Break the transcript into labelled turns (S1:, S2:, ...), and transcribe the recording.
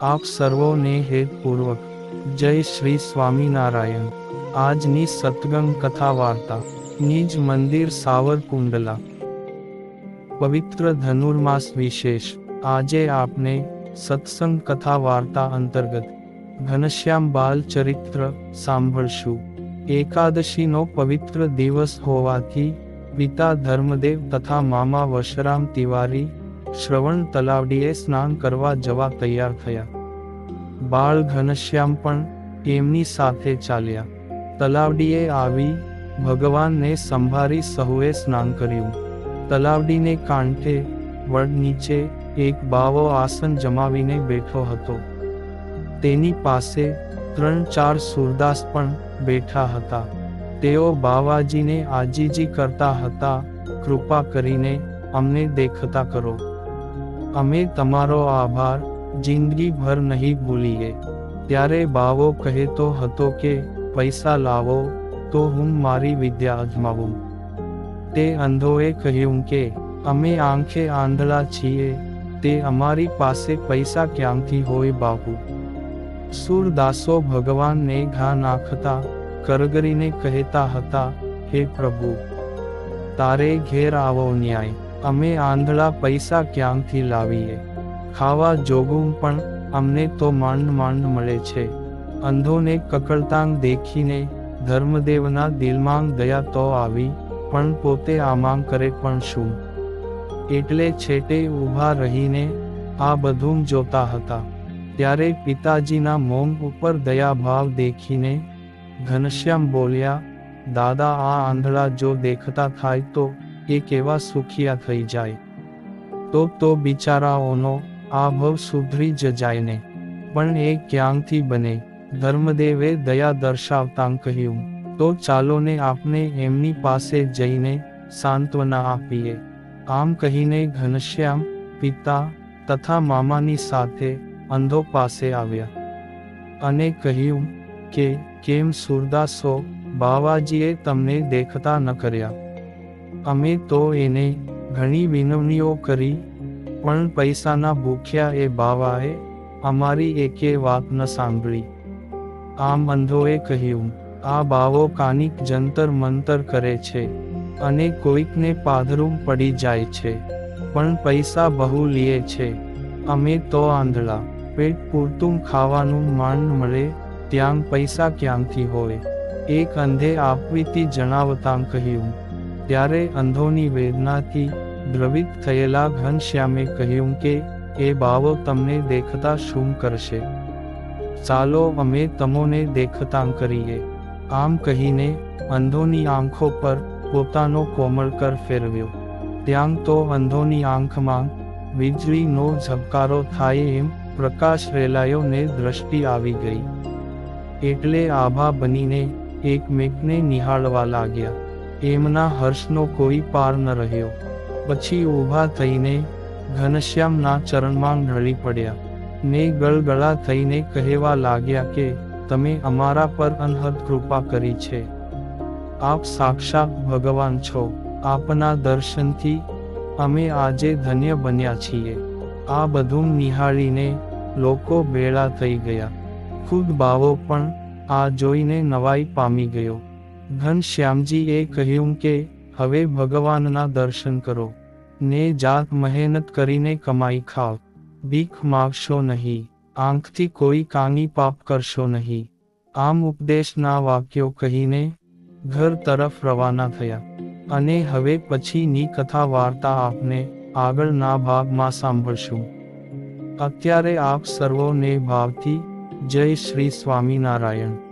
S1: આપ સર્વોને હેતપૂર્વક જય શ્રી સ્વામિનારાયણ. આજની સતગંગ કથા વાર્તા. નિજ મંદિર સાવરકુંડલા. પવિત્ર ધનુર્માસ વિશેષ. આજે આપને સત્સંગ કથા વાર્તા અંતર્ગત ઘનશ્યામ બાલ ચરિત્ર સાંભળશું. એકાદશીનો પવિત્ર દિવસ હોવાથી પિતા ધર્મદેવ તથા મામા વશરામ તિવારી શ્રવણ તલાવડીએ સ્નાન કરવા જવા તૈયાર થયા. બાળ ઘનશ્યામ પણ એમની સાથે ચાલ્યા. તલાવડીએ આવી ભગવાનને સંભારી સહુએ સ્નાન કર્યું. તલાવડીને કાંઠે વડ નીચે એક બાવો આસન જમાવીને બેઠો હતો. તેની પાસે ત્રણ ચાર સુરદાસ પણ બેઠા હતા. તેઓ બાવાજીને આજીજી કરતા હતા, કૃપા કરીને અમને દેખતા કરો. અમે તમારો આભાર, જિંદગીભર નહીં ભૂલીએ. ત્યારે બાવો કહેતો હતો કે, પૈસા લાવો, તો હું મારી વિદ્યા અજમાવું. તે અંધોએ કહ્યું કે, અમે આંખે આંધળા છીએ, તે અમારી પાસે પૈસા ક્યાંથી હોય બાપુ? સુરદાસો ભગવાનને ઘા નાખતા, કરગરીને કહેતા હતા, હે પ્રભુ, તારે ઘેર આવો ન્યાય. અમે આંધળા પૈસા ક્યાંથી લાવીએ? ખાવા જોગું પણ અમને તો માંડ માંડ મળે છે. અંધોને કકળતાંગ દેખીને ધર્મદેવના દિલમાં દયા તો આવી, પણ પોતે આમાંગ કરે પણ શું? એટલે છેટે ઊભા રહીને આ બધું જોતા હતા. ત્યારે પિતાજીના મોમ ઉપર દયાભાવ દેખીને ઘનશ્યામ બોલ્યા, દાદા, આ આંધળા જો દેખતા થાય તો એ કેવા સુખિયા થઈ જાય. તો તો બિચારાઓનો આ ભવ સુધરી જ જાય ને. પણ એ ક્યાંથી બને? ધર્મદેવે દયા દર્શાવતાં કહ્યું, તો ચાલો ને આપને એમની પાસે જઈને સાંત્વના આપીએ. આમ કહીને ઘનશ્યામ પિતા તથા મામાની સાથે અંધો પાસે આવ્યા. અને કહ્યું, કે કેમ સુરદાસો બાવાજીએ તમને દેખતા ન કર્યા? અમે તો એને ઘણી વિનવણીઓ કરી, પણ પૈસાના ભૂખ્યા એ બાવાએ અમારી એકે વાત ન સાંભળી. આમ અંધોએ કહ્યું, આ બાવો કાનિક જંતર મંતર કરે છે અને કોઈકને પાધરૂમ પડી જાય છે, પણ પૈસા બહુ લીએ છે. અમે તો આંધળા, પેટ પૂરતું ખાવાનું માંડ મળે ત્યાં પૈસા ક્યાંથી હોય? એક અંધે આપવીતી જણાવતાં કહ્યું ત્યારે અંધોની વેદનાથી દ્રવિત થયેલા ઘનશ્યામે કહ્યું કે, એ બાવો તમને દેખતા શું કરશે? ચાલો અમે તમોને દેખતાં કરીએ. આમ કહીને અંધોની આંખો પર પોતાનો કોમળકર ફેરવ્યો. ત્યાં તો અંધોની આંખમાં વીજળીનો ઝબકારો થાય એમ પ્રકાશ રેલાયો ને દ્રષ્ટિ આવી ગઈ. એટલે આભા બનીને એકમેકને નિહાળવા લાગ્યા. એમના હર્ષનો કોઈ પાર ન રહ્યો. પછી ઊભા થઈને ઘનશ્યામના ચરણમાં ઢળી પડ્યા. ને ગળગળા થઈને કહેવા લાગ્યા કે, તમે અમારા પર અનહદ કૃપા કરી છે. આપ સાક્ષાત ભગવાન છો. આપના દર્શનથી અમે આજે ધન્ય બન્યા છીએ. આ બધું નિહાળીને લોકો ભેળા થઈ ગયા. ખુદ બાવો પણ આ જોઈને નવાઈ પામી ગયો. ઘનશ્યામજીએ કહ્યું કે, હવે ભગવાનના દર્શન કરો. ને જાત મહેનત કરીને કમાઈ ખાવ. ભીખ માગશો નહીં. આંખથી કોઈ કાંગી પાપ કરશો નહીં. આમ ઉપદેશના વાક્યો કહીને, ઘર તરફ રવાના થયા. અને હવે પછીની કથા વાર્તા આપને આગળના ભાગમાં સાંભળશું. અત્યારે આપ સર્વોને ભાવથી જય શ્રી સ્વામિનારાયણ.